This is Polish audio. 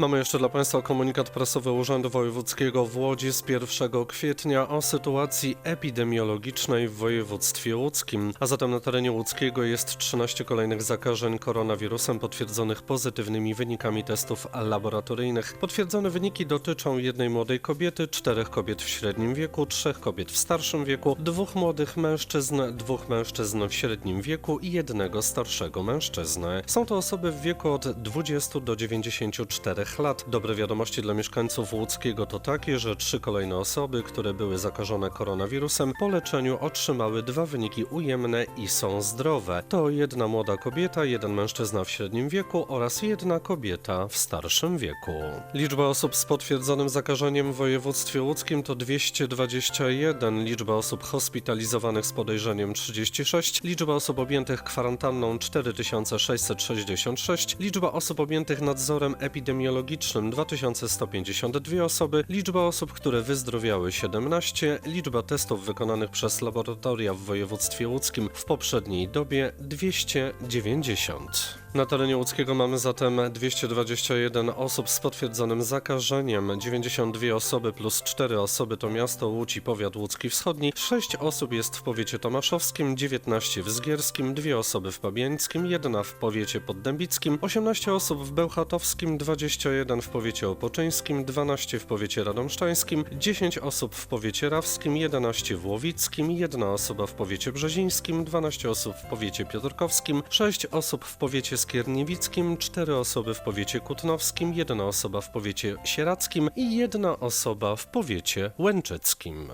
Mamy jeszcze dla Państwa komunikat prasowy Urzędu Wojewódzkiego w Łodzi z 1 kwietnia o sytuacji epidemiologicznej w województwie łódzkim. A zatem na terenie łódzkiego jest 13 kolejnych zakażeń koronawirusem potwierdzonych pozytywnymi wynikami testów laboratoryjnych. Potwierdzone wyniki dotyczą jednej młodej kobiety, czterech kobiet w średnim wieku, trzech kobiet w starszym wieku, dwóch młodych mężczyzn, dwóch mężczyzn w średnim wieku i jednego starszego mężczyzny. Są to osoby w wieku od 20 do 94 lat. Dobre wiadomości dla mieszkańców łódzkiego to takie, że trzy kolejne osoby, które były zakażone koronawirusem, po leczeniu otrzymały dwa wyniki ujemne i są zdrowe. To jedna młoda kobieta, jeden mężczyzna w średnim wieku oraz jedna kobieta w starszym wieku. Liczba osób z potwierdzonym zakażeniem w województwie łódzkim to 221, liczba osób hospitalizowanych z podejrzeniem 36, liczba osób objętych kwarantanną 4666, liczba osób objętych nadzorem epidemiologicznym 2152 osoby, liczba osób, które wyzdrowiały 17, liczba testów wykonanych przez laboratoria w województwie łódzkim w poprzedniej dobie 290. Na terenie łódzkiego mamy zatem 221 osób z potwierdzonym zakażeniem, 92 osoby plus 4 osoby to miasto Łódź i powiat łódzki wschodni, 6 osób jest w powiecie tomaszowskim, 19 w Zgierskim, 2 osoby w Pabiańskim, 1 w powiecie poddębickim, 18 osób w Bełchatowskim, 21 w powiecie opoczyńskim, 12 w powiecie radomszczańskim, 10 osób w powiecie rawskim, 11 w łowickim, 1 osoba w powiecie brzezińskim, 12 osób w powiecie piotrkowskim, 6 osób w powiecie skierniewickim, 4 osoby w powiecie kutnowskim, 1 osoba w powiecie sieradzkim i 1 osoba w powiecie łęczyckim.